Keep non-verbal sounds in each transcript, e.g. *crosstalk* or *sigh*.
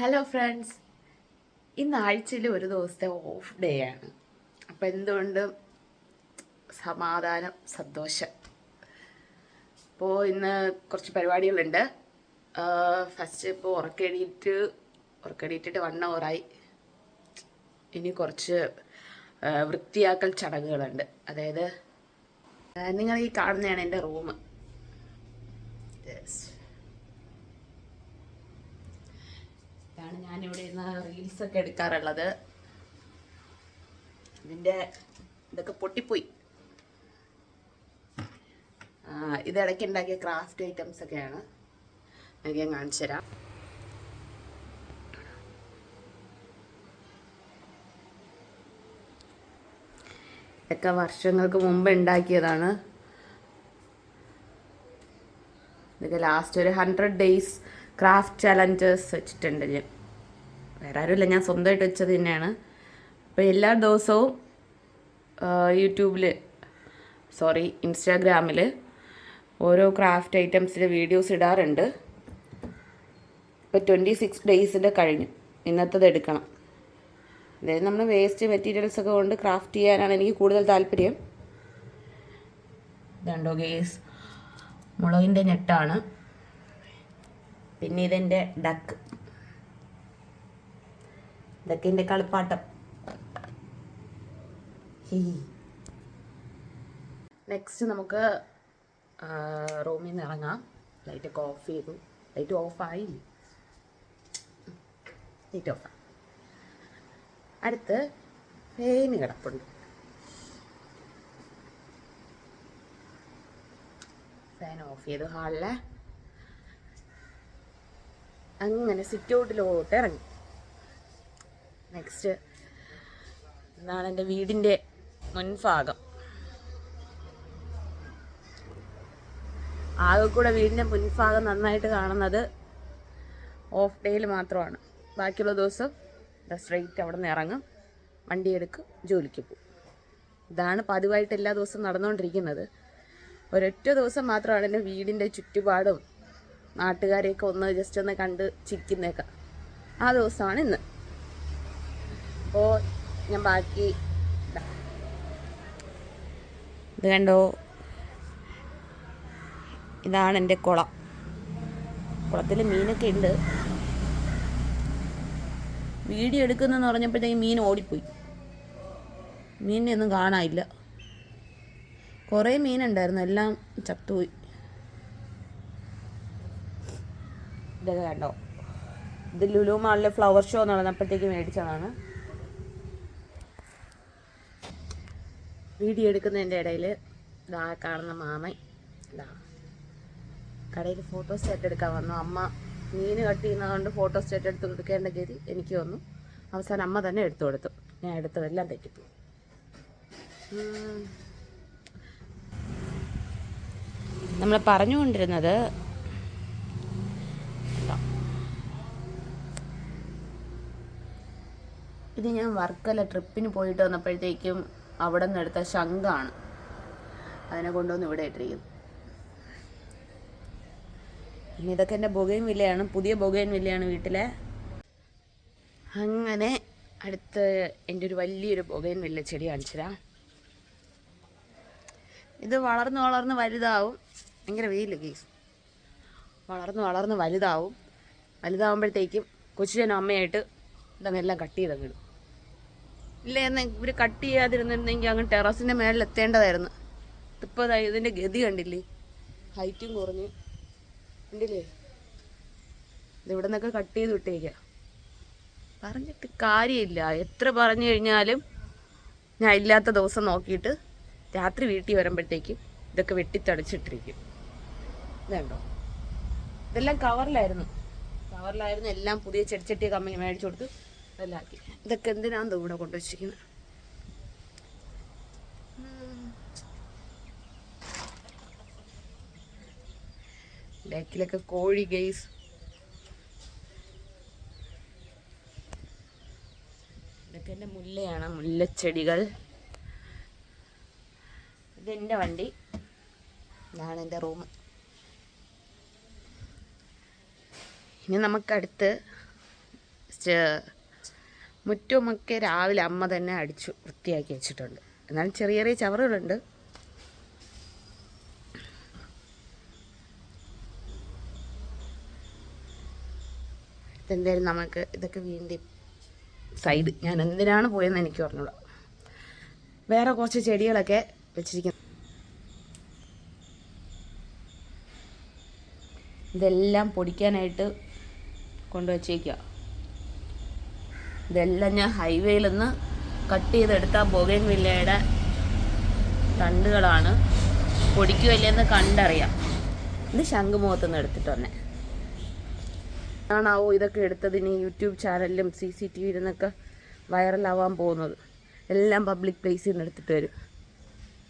Hello friends ഇന്ന് ആഴ്ചയിൽ ഒരു ദിവസത്തെ ഓഫ് ഡേ ആണ്. അപ്പം എന്തുകൊണ്ടും? സമാധാനം സന്തോഷം. ഇപ്പോൾ ഇന്ന് കുറച്ച് പരിപാടികളുണ്ട്. ഫസ്റ്റ് ഇപ്പോൾ ഉറക്കെണീറ്റ് ഉറക്കെണീറ്റിട്ട് വൺ അവറായി ഇനി കുറച്ച് വൃത്തിയാക്കൽ ചടങ്ങുകളുണ്ട്. അതായത് നിങ്ങൾ ഈ കാണുന്നതാണ് എന്റെ റൂം യെസ് ഇതാണ് ഞാനിവിടെ റീൽസ് ഒക്കെ എടുക്കാറുള്ളത്. ഇതിന്റെ ഇതൊക്കെ പൊട്ടിപ്പോയി. ഇതിടയ്ക്ക് ഉണ്ടാക്കിയ ക്രാഫ്റ്റ് ഐറ്റംസ് ഒക്കെയാണ്. ഞാൻ കാണിച്ചു തരാം. ഇതൊക്കെ വർഷങ്ങൾക്ക് മുമ്പ് ഉണ്ടാക്കിയതാണ്. ഇതൊക്കെ ലാസ്റ്റ് ഒരു ഹൺഡ്രഡ് ഡേയ്സ് ക്രാഫ്റ്റ് ചലഞ്ചസ് വെച്ചിട്ടുണ്ട് ഞാൻ. വേറെ ആരുമില്ല ഞാൻ സ്വന്തമായിട്ട് വെച്ചത് തന്നെയാണ്. അപ്പോൾ എല്ലാ ദിവസവും യൂട്യൂബിൽ സോറി ഇൻസ്റ്റാഗ്രാമിൽ ഓരോ ക്രാഫ്റ്റ് ഐറ്റംസിന്റെ വീഡിയോസ് ഇടാറുണ്ട്. ഇപ്പോൾ ട്വന്റി സിക്സ് ഡേയ്സിന്റെ കഴിഞ്ഞു. ഇന്നത്തത് എടുക്കണം. അതായത് നമ്മൾ വേസ്റ്റ് മെറ്റീരിയൽസ് ഒക്കെ കൊണ്ട് ക്രാഫ്റ്റ് ചെയ്യാനാണ് എനിക്ക് കൂടുതൽ താല്പര്യം. ഇതുണ്ടോ ഗേസ് മുളകിന്റെ ഞെട്ടാണ്. പിന്നെ ഇതെന്റെ ഡക്ക് ഇതൊക്കെ എന്റെ കളിപ്പാട്ടം നെക്സ്റ്റ് നമുക്ക് റൂമിൽ നിന്ന് ഇറങ്ങാം. ലൈറ്റൊക്കെ ഓഫ് ചെയ്തു. ലൈറ്റ് ഓഫായി ലൈറ്റ് ഓഫ് അടുത്ത് ഫേന് കിടപ്പുണ്ട്. ഫാൻ ഓഫ് ചെയ്തു ഹാളിലെ അങ്ങനെ സിറ്റ് ഔട്ടിലോട്ട് ഇറങ്ങി. നെക്സ്റ്റ് ഇതാണ് എന്റെ വീടിന്റെ മുൻഭാഗം. ആകെ കൂടെ വീടിന്റെ മുൻഭാഗം നന്നായിട്ട് കാണുന്നത് ഓഫ് ഡേയിൽ മാത്രമാണ്. ബാക്കിയുള്ള ദിവസം സ്ട്രെയിറ്റ് അവിടെ നിന്ന് ഇറങ്ങും. വണ്ടി എടുക്കും ജോലിക്ക് പോകും. ഇതാണ് പതിവായിട്ട് എല്ലാ ദിവസവും നടന്നുകൊണ്ടിരിക്കുന്നത്. ഒരൊറ്റ ദിവസം മാത്രമാണ് എന്റെ വീടിന്റെ ചുറ്റുപാടും നാട്ടുകാരെയൊക്കെ ഒന്ന് ജസ്റ്റ് ഒന്ന് കണ്ട് ചിരിക്കുന്നേക്കാം. ആ ദിവസമാണ് ഇന്ന്. അപ്പോൾ ഞാൻ ബാക്കി ഇതാ. കണ്ടോ? ഇതാണ് എന്റെ കുളം. കുളത്തിൽ മീനൊക്കെ ഉണ്ട്. വീഡിയോ എടുക്കുന്നെന്ന് പറഞ്ഞപ്പോഴത്തേക്ക് മീൻ ഓടിപ്പോയി. മീനിനെ ഒന്നും കാണാനില്ല. കുറേ മീനുണ്ടായിരുന്നു. എല്ലാം ചത്തുപോയി. ഇതൊക്കെ കണ്ടോ? ഇത് ലുലു മാളിലെ ഫ്ലവർ ഷോ നടന്നപ്പോഴത്തേക്ക് മേടിച്ചതാണ്. വീഡിയോ എടുക്കുന്നതിന്റെ ഇടയിൽ ഇതാ കാണുന്ന മാമൻ. ഇതാ കടയിൽ ഫോട്ടോ സ്റ്റേറ്റ് എടുക്കാൻ വന്നു. അമ്മ മീൻ കട്ട് ചെയ്യുന്നതുകൊണ്ട് ഫോട്ടോ സ്റ്റേറ്റ് എടുത്ത് കൊടുക്കേണ്ട ഗതി എനിക്ക് വന്നു. അവസാനം അമ്മ തന്നെ എടുത്തു കൊടുത്തു. ഞാൻ എടുത്തതെല്ലാം തെറ്റിപ്പോയി. നമ്മൾ പറഞ്ഞുകൊണ്ടിരുന്നത് ഇതാ. ഇത് ഞാൻ വർക്കല ട്രിപ്പിന് പോയിട്ട് വന്നപ്പോഴത്തേക്കും അവിടെ നിന്ന് എടുത്ത ശംഖാണ്. അതിനെ കൊണ്ടുവന്ന് ഇവിടെ ഇട്ടിരിക്കുന്നു. പിന്നെ ഇതൊക്കെ എന്റെ ബൊഗൈൻ വില്ലയാണ് പുതിയ ബൊഗൈൻ വില്ലയാണ് വീട്ടിലെ. അങ്ങനെ അടുത്ത് എന്റെ ഒരു വലിയൊരു ബൊഗൈൻ വില്ല ചെടി കാണിച്ചുതരാം. ഇത് വളർന്ന് വളർന്ന് വലുതാവും. ഭയങ്കര വെയിൽ കേസ് വളർന്ന് വളർന്ന് വലുതാവും. വലുതാവുമ്പോഴത്തേക്കും കൊച്ചിനും അമ്മയായിട്ട് ഇതങ്ങെല്ലാം കട്ട് ചെയ്തങ്ങ് ഇടും ഇല്ല എന്ന് ഇവർ കട്ട് ചെയ്യാതിരുന്നിരുന്നെങ്കിൽ അങ്ങ് ടെറസിന്റെ മേളിൽ എത്തേണ്ടതായിരുന്നു. ഇപ്പോൾ ഇതിന്റെ ഗതി കണ്ടില്ലേ? ഹൈറ്റും കുറഞ്ഞ്. കണ്ടില്ലേ? ഇതിവിടെ നിന്നൊക്കെ കട്ട് ചെയ്ത് വിട്ടേക്കാം പറഞ്ഞിട്ട് കാര്യമില്ല. എത്ര പറഞ്ഞു കഴിഞ്ഞാലും ഞാൻ ഇല്ലാത്ത ദിവസം നോക്കിയിട്ട് രാത്രി വീട്ടിൽ വരുമ്പോഴത്തേക്കും ഇതൊക്കെ വെട്ടിത്തടിച്ചിട്ടിരിക്കും. ഇതുണ്ടോ ഇതെല്ലാം കവറിലായിരുന്നു കവറിലായിരുന്നു എല്ലാം പുതിയ ചെടിച്ചട്ടിയൊക്കെ അമ്മ മേടിച്ചു കൊടുത്ത് ഇതെല്ലാം ആക്കി ഇതൊക്കെ എന്തിനാന്ന് ഇവിടെ കൊണ്ടുവച്ചിരിക്കുന്നത് ബാക്കിലൊക്കെ കോഴി ഗെയ്സ് ഇതൊക്കെ എന്റെ മുല്ലയാണ് മുല്ലച്ചെടികൾ. ഇതെന്റെ വണ്ടി. ഇതാണ് എന്റെ റൂം. ഇനി നമുക്കടുത്ത് മുറ്റമൊക്കെ രാവിലെ അമ്മ തന്നെ അടിച്ചു വൃത്തിയാക്കി വെച്ചിട്ടുണ്ട്. എന്നാലും ചെറിയ ചെറിയ ചവറുകളുണ്ട്. എന്തായാലും നമുക്ക് ഇതൊക്കെ വീണ്ടും സൈഡ് ഞാൻ എന്തിനാണ് പോയെന്ന് എനിക്ക് പറഞ്ഞോളൂ വേറെ കുറച്ച് ചെടികളൊക്കെ വെച്ചിരിക്കുന്നു. ഇതെല്ലാം പൊടിക്കാനായിട്ട് കൊണ്ടുവച്ചേക്കുക ഇതെല്ലാം ഞാൻ ഹൈവേയിൽ നിന്ന് കട്ട് ചെയ്തെടുത്ത ബോഗൻ വില്ലയുടെ തണ്ടുകളാണ്. പൊടിക്കുമല്ലേന്ന് കണ്ടറിയാം. ഇത് ശംഖുമുഖത്ത് നിന്ന് എടുത്തിട്ട് വന്നെ. ആണാവോ ഇതൊക്കെ എടുത്തതിന് യൂട്യൂബ് ചാനലിലും സി സി ടി വിയിൽ നിന്നൊക്കെ വൈറലാവാൻ പോകുന്നത്. എല്ലാം പബ്ലിക് പ്ലേസിൽ നിന്ന് എടുത്തിട്ട് വരും.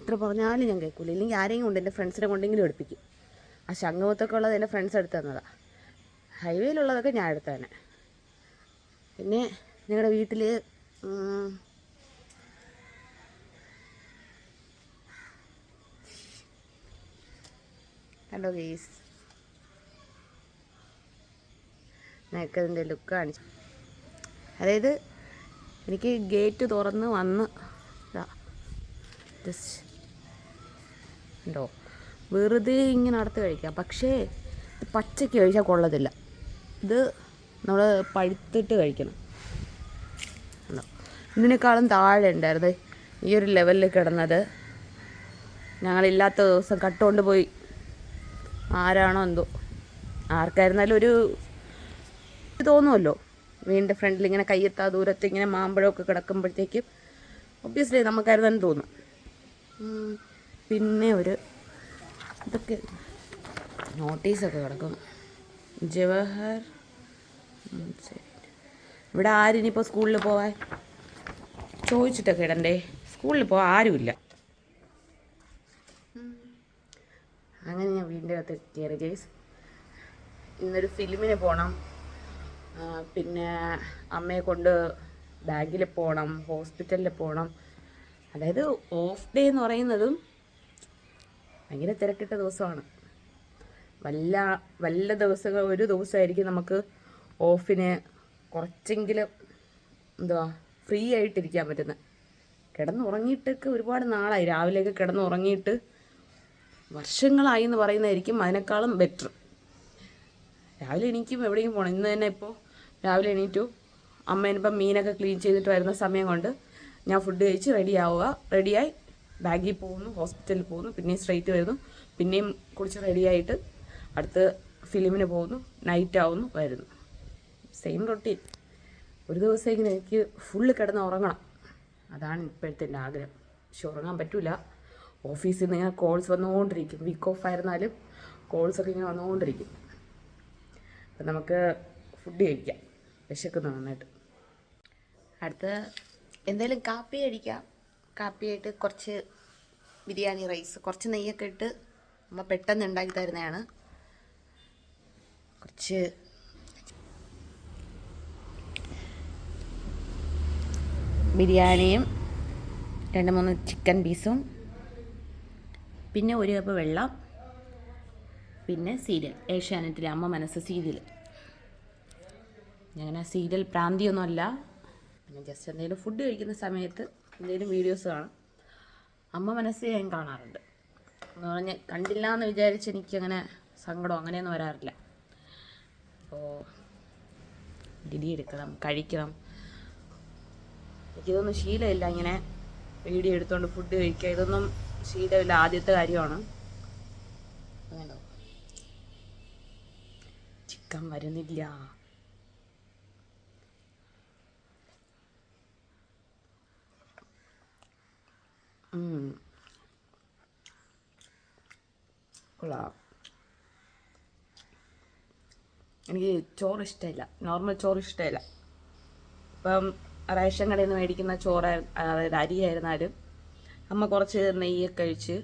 ഇത്ര പറഞ്ഞാലും ഞാൻ കേൾക്കില്ല ഇല്ലെങ്കിൽ ആരെങ്കിലും കൊണ്ട് എന്റെ ഫ്രണ്ട്സിനെ കൊണ്ടെങ്കിലും എടുപ്പിക്കും. ആ ശംഖുമുഖത്തൊക്കെ ഉള്ളത് എന്റെ ഫ്രണ്ട്സ് എടുത്തു തന്നതാണ് ഹൈവേയിലുള്ളതൊക്കെ ഞാൻ എടുത്തു തന്നെ പിന്നെ ഞങ്ങളുടെ വീട്ടിൽ ഹലോ ഗെയ്സ് അതിന്റെ ലുക്ക് കാണിച്ചു. അതായത് എനിക്ക് ഗേറ്റ് തുറന്ന് വന്ന് ജസ്റ്റ് ഉണ്ടോ വെറുതെ ഇങ്ങനെ അടുത്ത് കഴിക്കാം. പക്ഷേ ഇത് പച്ചയ്ക്ക് കഴിച്ചാൽ കൊള്ളത്തില്ല. ഇത് നമ്മൾ പഴുത്തിട്ട് കഴിക്കണം. ഇതിനേക്കാളും താഴെ ഉണ്ടായിരുന്നു. ഈ ഒരു ലെവലിൽ കിടന്നത്. ഞങ്ങളില്ലാത്ത ദിവസം കട്ടുകൊണ്ട് പോയി. ആരാണോ എന്തോ. ആർക്കായിരുന്നാലും ഒരു തോന്നുമല്ലോ വീടിന്റെ ഫ്രണ്ടിൽ ഇങ്ങനെ കയ്യെത്താ ദൂരത്ത് ഇങ്ങനെ മാമ്പഴമൊക്കെ കിടക്കുമ്പോഴത്തേക്കും ഒബ്വിയസ്ലി നമുക്കായിരുന്നു തോന്നും. പിന്നെ ഒരു ഇതൊക്കെ നോട്ടീസൊക്കെ കിടക്കും ജവഹർ. ഇവിടെ ആരിനിപ്പോൾ സ്കൂളിൽ പോവാൻ? ചോദിച്ചിട്ടൊക്കെ ഇടണ്ടേ സ്കൂളിൽ പോകാൻ ആരുമില്ല. അങ്ങനെ ഞാൻ വീടിന്റെ അകത്ത് കയറി ജയ്സ് ഇന്നൊരു ഫിലിമിന് പോകണം പിന്നെ അമ്മയെ കൊണ്ട് ബാങ്കിൽ പോകണം ഹോസ്പിറ്റലിൽ പോകണം അതായത് ഓഫ് ഡേ എന്ന് പറയുന്നതും ഭയങ്കര തിരക്കിട്ട ദിവസമാണ്. വല്ല വല്ല ദിവസങ്ങൾ ഒരു ദിവസമായിരിക്കും നമുക്ക് ഓഫിന് കുറച്ചെങ്കിലും എന്തുവാ ഫ്രീ ആയിട്ടിരിക്കാൻ പറ്റുന്നത് കിടന്നുറങ്ങിയിട്ടൊക്കെ ഒരുപാട് നാളായി. രാവിലെയൊക്കെ കിടന്നുറങ്ങിയിട്ട് വർഷങ്ങളായി എന്ന് പറയുന്നതായിരിക്കും അതിനേക്കാളും ബെറ്റർ രാവിലെ എണീക്കും എവിടെയും പോകണം ഇന്ന് തന്നെ ഇപ്പോൾ രാവിലെ എണീറ്റു. അമ്മേനിപ്പം മീനൊക്കെ ക്ലീൻ ചെയ്തിട്ട് വരുന്ന സമയം കൊണ്ട് ഞാൻ ഫുഡ് കഴിച്ച് റെഡി ആവുക. റെഡിയായി ബാഗിൽ പോകുന്നു ഹോസ്പിറ്റലിൽ പോകുന്നു പിന്നെയും സ്ട്രെയിറ്റ് വരുന്നു. പിന്നെയും കുളിച്ച് റെഡിയായിട്ട് അടുത്ത് ഫിലിമിന് പോകുന്നു. നൈറ്റ് ആവുന്നു വരുന്നു. സെയിം റൊട്ടീൻ ഒരു ദിവസമെങ്കിലും എനിക്ക് ഫുള്ള് കിടന്ന് ഉറങ്ങണം. അതാണ് ഇപ്പോഴത്തെ എന്റെ ആഗ്രഹം. പക്ഷെ ഉറങ്ങാൻ പറ്റില്ല ഓഫീസിൽ നിന്ന് ഇങ്ങനെ കോൾസ് വന്നുകൊണ്ടിരിക്കും. വീക്ക് ഓഫ് ആയിരുന്നാലും കോൾസൊക്കെ ഇങ്ങനെ വന്നുകൊണ്ടിരിക്കും. അപ്പം നമുക്ക് ഫുഡ് കഴിക്കാം. വിശക്കുന്നു നന്നായിട്ട്. അടുത്ത എന്തായാലും കാപ്പി കഴിക്കാം. കാപ്പിയായിട്ട് കുറച്ച് ബിരിയാണി റൈസ് കുറച്ച് നെയ്യൊക്കെ ഇട്ട് അമ്മ പെട്ടെന്ന് ഉണ്ടാക്കി തരുന്നതാണ്. കുറച്ച് ബിരിയാണിയും രണ്ട് മൂന്ന് ചിക്കൻ പീസും. പിന്നെ ഒരു കപ്പ് വെള്ളം. പിന്നെ സീരിയൽ. ഏഷ്യാനെറ്റിലെ അമ്മ മനസ്സ് സീരിയൽ ഞാൻ സീരിയൽ പ്രാന്തിയൊന്നുമല്ല. പിന്നെ ജസ്റ്റ് എന്തെങ്കിലും ഫുഡ് കഴിക്കുന്ന സമയത്ത് എന്തെങ്കിലും വീഡിയോസ് കാണും. അമ്മ മനസ്സ് ഞാൻ കാണാറുണ്ട്. എന്ന് പറഞ്ഞ് കണ്ടില്ല എന്ന് വിചാരിച്ച് എനിക്കങ്ങനെ സങ്കടം അങ്ങനെയൊന്നും വരാറില്ല. അപ്പോൾ ഡിഡി എടുക്കണം കഴിക്കണം. എനിക്കിതൊന്നും ശീലമില്ല. ഇങ്ങനെ വീഡിയോ എടുത്തുകൊണ്ട് ഫുഡ് കഴിക്കുക. ഇതൊന്നും ശീലമില്ല. ആദ്യത്തെ കാര്യമാണ്. ചിക്കൻ വരുന്നില്ല. എനിക്ക് ചോറ് ഇഷ്ടമില്ല. നോർമൽ ചോറ് ഇഷ്ടമില്ല. ഇപ്പം റേഷൻ കടയിൽ നിന്ന് മേടിക്കുന്ന ചോറ് അതായത് അരിയായിരുന്നാലും അമ്മ കുറച്ച് നെയ്യൊക്കെ കഴിച്ച്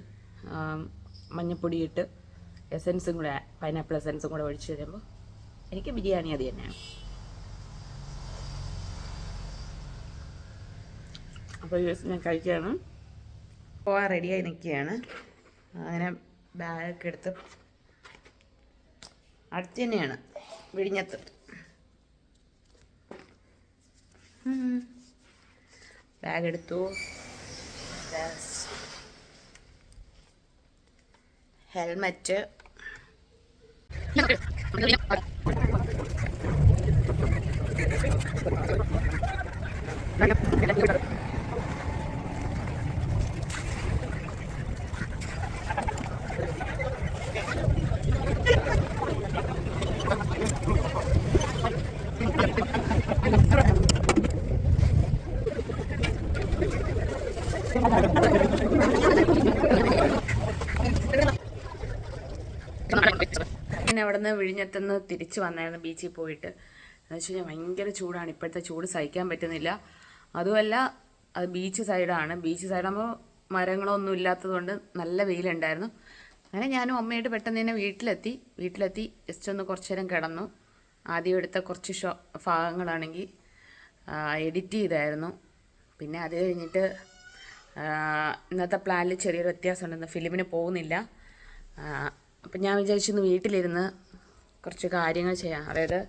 മഞ്ഞപ്പൊടിയിട്ട് എസൻസും കൂടെ പൈനാപ്പിൾ എസൻസും കൂടെ ഒഴിച്ച് തരുമ്പോൾ എനിക്ക് ബിരിയാണി അത് തന്നെയാണ്. അപ്പോൾ യു എസ് ഞാൻ കഴിക്കുകയാണ് പോകാൻ റെഡിയായി നിൽക്കുകയാണ്. അങ്ങനെ ബാഗൊക്കെ എടുത്ത് അടുത്ത് തന്നെയാണ് വിഴിഞ്ഞത്ത്. ബാഗ് എടുത്തു. ഹെൽമറ്റ് *laughs* അവിടെ നിന്ന് വിഴിഞ്ഞത്തുനിന്ന് തിരിച്ച് വന്നായിരുന്നു ബീച്ചിൽ പോയിട്ട്. എന്ന് വെച്ച് കഴിഞ്ഞാൽ ഭയങ്കര ചൂടാണ്. ഇപ്പോഴത്തെ ചൂട് സഹിക്കാൻ പറ്റുന്നില്ല. അതുമല്ല അത് ബീച്ച് സൈഡാണ്. ബീച്ച് സൈഡാകുമ്പോൾ മരങ്ങളൊന്നും ഇല്ലാത്തതുകൊണ്ട് നല്ല വെയിലുണ്ടായിരുന്നു. അങ്ങനെ ഞാനും അമ്മയായിട്ട് പെട്ടെന്ന് തന്നെ വീട്ടിലെത്തി. വീട്ടിലെത്തി ജസ്റ്റ് ഒന്ന് കുറച്ച് നേരം കിടന്നു. ആദ്യം എടുത്ത കുറച്ച് ഷോ ഭാഗങ്ങളാണെങ്കിൽ എഡിറ്റ് ചെയ്തായിരുന്നു. പിന്നെ അത് കഴിഞ്ഞിട്ട് ഇന്നത്തെ പ്ലാനിൽ ചെറിയൊരു വ്യത്യാസമുണ്ടെന്ന് ഫിലിമിന് പോകുന്നില്ല. അപ്പം ഞാൻ വിചാരിച്ചു ഇന്ന് വീട്ടിലിരുന്ന് കുറച്ച് കാര്യങ്ങൾ ചെയ്യാം. അതായത്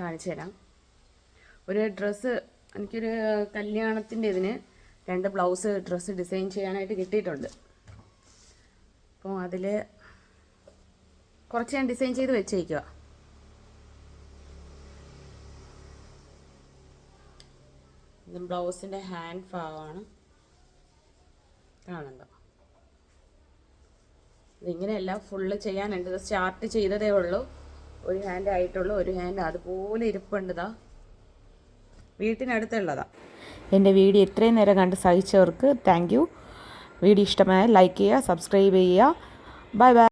കാണിച്ചു തരാം. ഒരു ഡ്രസ്സ് എനിക്കൊരു കല്യാണത്തിന്റെ ഇതിന് രണ്ട് ബ്ലൗസ് ഡ്രസ്സ് ഡിസൈൻ ചെയ്യാനായിട്ട് കിട്ടിയിട്ടുണ്ട്. അപ്പോൾ അതിൽ കുറച്ച് ഞാൻ ഡിസൈൻ ചെയ്ത് വെച്ചേക്കുക ഇത് ബ്ലൗസിന്റെ ഹാൻഡ് ഭാഗമാണ്. കാണുന്നുണ്ടോ? ഇതിങ്ങനെയല്ല ഫുള്ള് ചെയ്യാനുണ്ട്. ഇത് സ്റ്റാർട്ട് ചെയ്തതേ ഉള്ളൂ. ഒരു ഹാൻഡ് ആയിട്ടുള്ളൂ ഒരു ഹാൻഡ് അതുപോലെ ഇരിപ്പുണ്ടതാ വീട്ടിനടുത്തുള്ളതാ. എന്റെ വീഡിയോ ഇത്രയും നേരം കണ്ട് സഹിച്ചവർക്ക് താങ്ക് യു വീഡിയോ ഇഷ്ടമായ ലൈക്ക് ചെയ്യുക സബ്സ്ക്രൈബ് ചെയ്യുക. Bye bye